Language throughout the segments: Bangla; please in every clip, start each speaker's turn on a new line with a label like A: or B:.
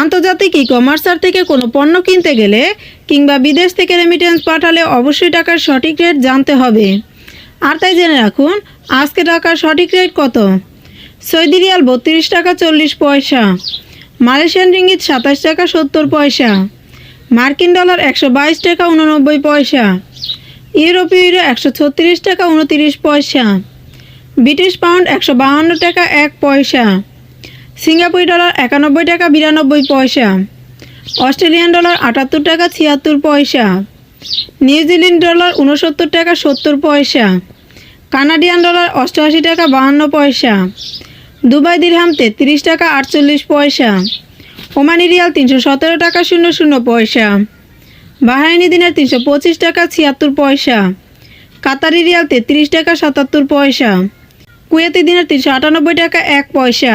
A: আন্তর্জাতিক ই কমার্সার থেকে কোনো পণ্য কিনতে গেলে কিংবা বিদেশ থেকে রেমিটেন্স পাঠালে অবশ্যই টাকার সঠিক রেট জানতে হবে। আর তাই জেনে রাখুন, আজকে টাকার সঠিক রেট কত? সৌদি রিয়াল বত্রিশ টাকা চল্লিশ পয়সা, মালয়েশিয়ান রিঙ্গিত সাতাশ টাকা সত্তর পয়সা, মার্কিন ডলার একশো বাইশ টাকা উননব্বই পয়সা, ইউরোপীয় ইউরো একশো ছত্রিশ টাকা উনতিরিশ পয়সা, ব্রিটিশ পাউন্ড একশো বাহান্ন টাকা এক পয়সা সিঙ্গাপুরি ডলার একানব্বই টাকা বিরানব্বই পয়সা। অস্ট্রেলিয়ান ডলার আটাত্তর টাকা ছিয়াত্তর পয়সা। নিউজিল্যান্ড ডলার উনসত্তর টাকা সত্তর পয়সা। কানাডিয়ান ডলার অষ্টআশি টাকা বাহান্ন পয়সা। দুবাই দিরহাম তেত্রিশ টাকা আটচল্লিশ পয়সা। ওমানি রিয়াল তিনশো সতেরো টাকা শূন্য শূন্য পয়সা। বাহাইনি দিনের তিনশো পঁচিশ টাকা ছিয়াত্তর পয়সা। কাতারি রিয়াল তেত্রিশ টাকা সাতাত্তর পয়সা। কুয়েতি দিনের তিনশো আটানব্বই টাকা এক পয়সা।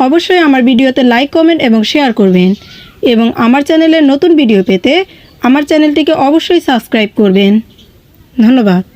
A: অবশ্যই আমার ভিডিওতে লাইক কমেন্ট এবং শেয়ার করবেন। এবং আমার চ্যানেলের নতুন ভিডিও পেতে আমার চ্যানেলটিকে অবশ্যই সাবস্ক্রাইব করবেন। ধন্যবাদ।